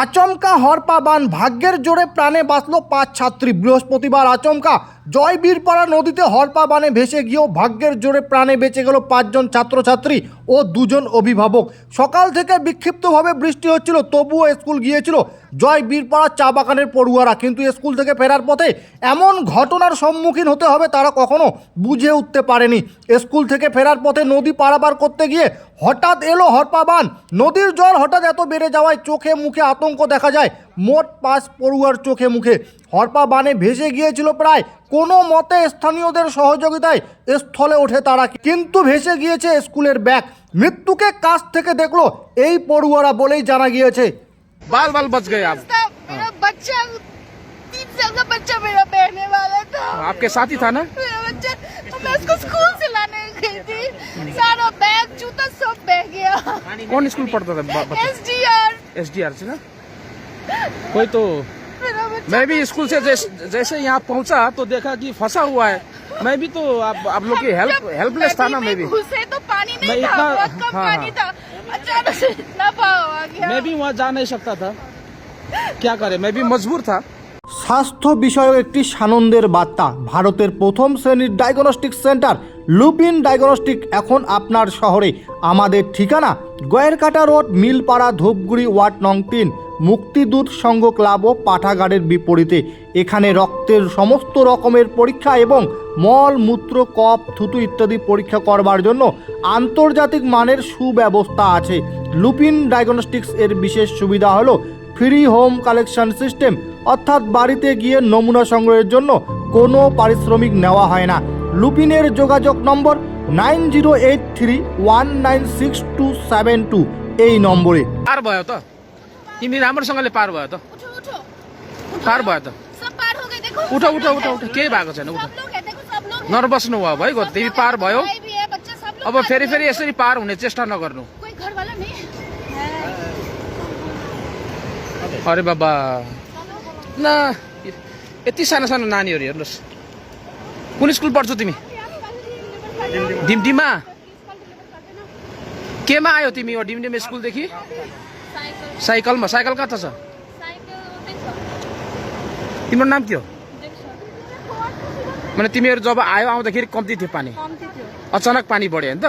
আচমকা হরপা বান ভাগ্যের জোরে প্রাণে বাঁচল পাঁচ ছাত্রী। বৃহস্পতিবার আচমকা জয়বীরপাড়া নদীতে হরপা বানে ভেসে গিয়েও ভাগ্যের জোরে প্রাণে বেঁচে গেল পাঁচজন ছাত্রছাত্রী ও দুজন অভিভাবক। সকাল থেকে বিক্ষিপ্তভাবে বৃষ্টি হচ্ছিল, তবুও স্কুল গিয়েছিল জয় বীরপাড়া চা বাগানের পড়ুয়ারা। কিন্তু স্কুল থেকে ফেরার পথে এমন ঘটনার সম্মুখীন হতে হবে তারা কখনো বুঝে উঠতে পারেনি। স্কুল থেকে ফেরার পথে নদী পারাপার করতে গিয়ে হঠাৎ এলো হরপা বান। নদীর জল হঠাৎ এত বেড়ে যাওয়ায় চোখে মুখে আতঙ্ক দেখা যায়, মোট পাঁচ পড়ুয়ার চোখে মুখে। হরপা বানে ভেসে গিয়েছিল প্রায় কোনো মতে স্থানীয়দের সহযোগিতায় স্থলে ওঠে তারা কিন্তু ভেসে গিয়েছে স্কুলের ব্যাগ মৃত্যুকে কাছ থেকে দেখলো এই পড়ুয়ারা বলেই জানা গিয়েছে बाल बाल बच गए आप था मेरा बच्चा तीन साल का बच्चा मेरा बहने वाला था आपके साथ ही था ना मेरा बच्चा तो मैं उसको स्कूल से लाने गई थी सारा बैग जूता सब बह गया कौन स्कूल पढ़ता था ब- बच्चा S D R S D R से ना कोई तो मेरा बच्चा मैं भी स्कूल से जैस, जैसे यहाँ पहुँचा तो देखा कि फंसा हुआ है मैं भी तो आप आप लोग की हेल्प जब हेल्पलेस था ना नदी मैं भी में घुसे तो पानी मैं नहीं था इतना- बहुत कम हाँ, पानी हाँ। था अचानक से इतना भाव आ गया मैं भी वहाँ जा नहीं सकता था क्या करे मैं भी मजबूर था স্বাস্থ্য বিষয়ক একটি সানন্দের বার্তা ভারতের প্রথম শ্রেণীর ডায়াগনস্টিক সেন্টার লুপিন ডায়াগনস্টিক এখন আপনার শহরে আমাদের ঠিকানা গয়েরকাটা রোড মিলপাড়া ধূপগুড়ি ওয়ার্ড নং তিন মুক্তিদূত সংঘ ক্লাব ও পাঠাগারের বিপরীতে। এখানে রক্তের সমস্ত রকমের পরীক্ষা এবং মল, মূত্র কপ থুতু ইত্যাদি পরীক্ষা করবার জন্য আন্তর্জাতিক মানের সুব্যবস্থা আছে। লুপিন ডায়াগনস্টিক্স এর বিশেষ সুবিধা হলো ফ্রি হোম কালেকশন সিস্টেম, অর্থাৎ বাড়িতে গিয়ে নমুনা সংগ্রহের জন্য কোনো পারিশ্রমিক নেওয়া হয় না। লুপিনের যোগাযোগ নম্বর nine zero eight three one nine six two seven two, এই নম্বরে। আর ভয় তো। तिमी राम्रोसँगले पार भयो त। पार भयो त। उठ उठ उठ उठ। केही भएको छैन उठ। नर्भस भाइ गो तिमी पार भयो। अब फेरि फेरि यसरी पार हुने चेष्टा नगर्नु। अरे बाबा। न यति सानो सानो नानीहरू हेर्नुहोस्। कुन स्कुल पढ्छौ तिमी? डिम्डिमा? केमा आयो तिमी यो डिमडिम स्कुलदेखि? साइकलमा। साइकल कता छ? तिम्रो नाम के हो? माने तिमीहरू जब आयो आउँदाखेरि कम्ती थियो पानी। अचानक पानी बढ्यो होइन त।